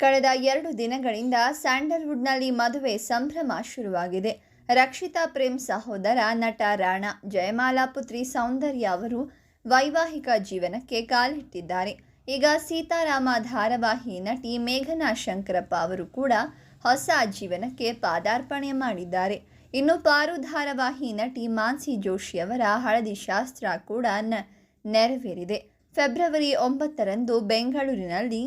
ಕಳೆದ ಎರಡು ದಿನಗಳಿಂದ ಸ್ಯಾಂಡಲ್ವುಡ್ನಲ್ಲಿ ಮದುವೆ ಸಂಭ್ರಮ ಶುರುವಾಗಿದೆ. ರಕ್ಷಿತಾ ಪ್ರೇಮ್ ಸಹೋದರ ನಟ ರಾಣಾ ಜಯಮಾಲಾ ಪುತ್ರಿ ಸೌಂದರ್ಯ ಅವರು ವೈವಾಹಿಕ ಜೀವನಕ್ಕೆ ಕಾಲಿಟ್ಟಿದ್ದಾರೆ. ಈಗ ಸೀತಾರಾಮ ಧಾರಾವಾಹಿ ನಟಿ ಮೇಘನಾ ಶಂಕರಪ್ಪ ಅವರು ಕೂಡ ಹೊಸ ಜೀವನಕ್ಕೆ ಪಾದಾರ್ಪಣೆ ಮಾಡಿದ್ದಾರೆ. ಇನ್ನು ಪಾರು ಧಾರಾವಾಹಿ ನಟಿ ಮಾನ್ಸಿ ಜೋಶಿ ಅವರ ಹಳದಿ ಶಾಸ್ತ್ರ ಕೂಡ ನೆರವೇರಿದೆ. ಫೆಬ್ರವರಿ ಒಂಬತ್ತರಂದು ಬೆಂಗಳೂರಿನಲ್ಲಿ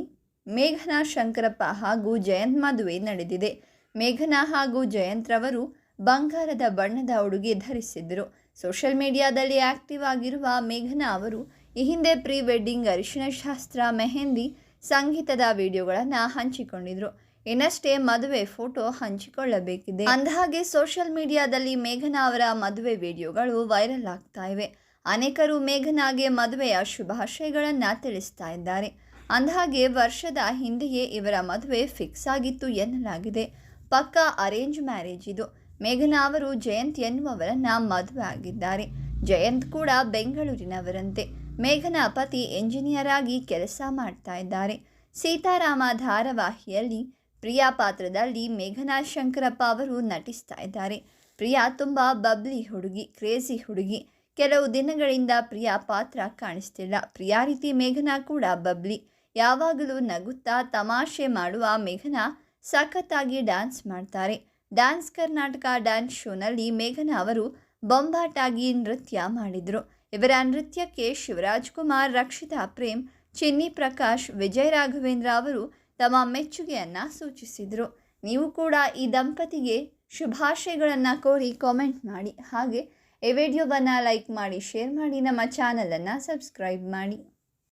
ಮೇಘನಾ ಶಂಕರಪ್ಪ ಹಾಗೂ ಜಯಂತ್ ಮದುವೆ ನಡೆದಿದೆ. ಮೇಘನಾ ಹಾಗೂ ಜಯಂತ್ ರವರು ಬಂಗಾರದ ಬಣ್ಣದ ಉಡುಗೆ ಧರಿಸಿದ್ದರು. ಸೋಷಿಯಲ್ ಮೀಡಿಯಾದಲ್ಲಿ ಆಕ್ಟಿವ್ ಆಗಿರುವ ಮೇಘನಾ ಅವರು ಈ ಹಿಂದೆ ಪ್ರೀ ವೆಡ್ಡಿಂಗ್ ಅರಿಶಿನ ಶಾಸ್ತ್ರ, ಮೆಹಂದಿ ಸಂಗೀತದ ವಿಡಿಯೋಗಳನ್ನು ಹಂಚಿಕೊಂಡಿದ್ರು. ಇನ್ನಷ್ಟೇ ಮದುವೆ ಫೋಟೋ ಹಂಚಿಕೊಳ್ಳಬೇಕಿದೆ. ಅಂದಹಾಗೆ ಸೋಷಿಯಲ್ ಮೀಡಿಯಾದಲ್ಲಿ ಮೇಘನಾ ಅವರ ಮದುವೆ ವಿಡಿಯೋಗಳು ವೈರಲ್ ಆಗ್ತಾ ಇವೆ. ಅನೇಕರು ಮೇಘನಾಗೆ ಮದುವೆಯ ಶುಭಾಶಯಗಳನ್ನು ತಿಳಿಸ್ತಾ ಇದ್ದಾರೆ. ಅಂದಹಾಗೆ ವರ್ಷದ ಹಿಂದೆಯೇ ಇವರ ಮದುವೆ ಫಿಕ್ಸ್ ಆಗಿತ್ತು ಎನ್ನಲಾಗಿದೆ. ಪಕ್ಕಾ ಅರೇಂಜ್ ಮ್ಯಾರೇಜ್ ಇದು. ಮೇಘನಾ ಅವರು ಜಯಂತ್ ಎನ್ನುವವರನ್ನು ಮದುವೆ ಆಗಿದ್ದಾರೆ. ಜಯಂತ್ ಕೂಡ ಬೆಂಗಳೂರಿನವರಂತೆ. ಮೇಘನಾ ಪತಿ ಎಂಜಿನಿಯರ್ ಆಗಿ ಕೆಲಸ ಮಾಡ್ತಾ ಇದ್ದಾರೆ. ಸೀತಾರಾಮ ಧಾರಾವಾಹಿಯಲ್ಲಿ ಪ್ರಿಯಾ ಪಾತ್ರದಲ್ಲಿ ಮೇಘನಾ ಶಂಕರಪ್ಪ ಅವರು ನಟಿಸ್ತಾ ಇದ್ದಾರೆ. ಪ್ರಿಯಾ ತುಂಬ ಬಬ್ಲಿ ಹುಡುಗಿ, ಕ್ರೇಜಿ ಹುಡುಗಿ. ಕೆಲವು ದಿನಗಳಿಂದ ಪ್ರಿಯಾ ಪಾತ್ರ ಕಾಣಿಸ್ತಿಲ್ಲ. ಪ್ರಿಯಾ ರೀತಿ ಮೇಘನಾ ಕೂಡ ಬಬ್ಲಿ. ಯಾವಾಗಲೂ ನಗುತ್ತಾ ತಮಾಷೆ ಮಾಡುವ ಮೇಘನಾ ಸಖತ್ತಾಗಿ ಡ್ಯಾನ್ಸ್ ಮಾಡ್ತಾರೆ. ಡ್ಯಾನ್ಸ್ ಕರ್ನಾಟಕ ಡ್ಯಾನ್ಸ್ ಶೋನಲ್ಲಿ ಮೇಘನಾ ಅವರು ಬೊಂಬಾಟಾಗಿ ನೃತ್ಯ ಮಾಡಿದರು. ಇವರ ನೃತ್ಯಕ್ಕೆ ಶಿವರಾಜ್ ಕುಮಾರ್, ರಕ್ಷಿತಾ ಪ್ರೇಮ್, ಚಿನ್ನಿ ಪ್ರಕಾಶ್, ವಿಜಯ್ ರಾಘವೇಂದ್ರ ಅವರು ತಮ್ಮ ಮೆಚ್ಚುಗೆಯನ್ನು ಸೂಚಿಸಿದರು. ನೀವು ಕೂಡ ಈ ದಂಪತಿಗೆ ಶುಭಾಶಯಗಳನ್ನು ಕೋರಿ ಕಾಮೆಂಟ್ ಮಾಡಿ. ಹಾಗೆ ಈ ವಿಡಿಯೋವನ್ನು ಲೈಕ್ ಮಾಡಿ, ಶೇರ್ ಮಾಡಿ, ನಮ್ಮ ಚಾನಲನ್ನು ಸಬ್ಸ್ಕ್ರೈಬ್ ಮಾಡಿ.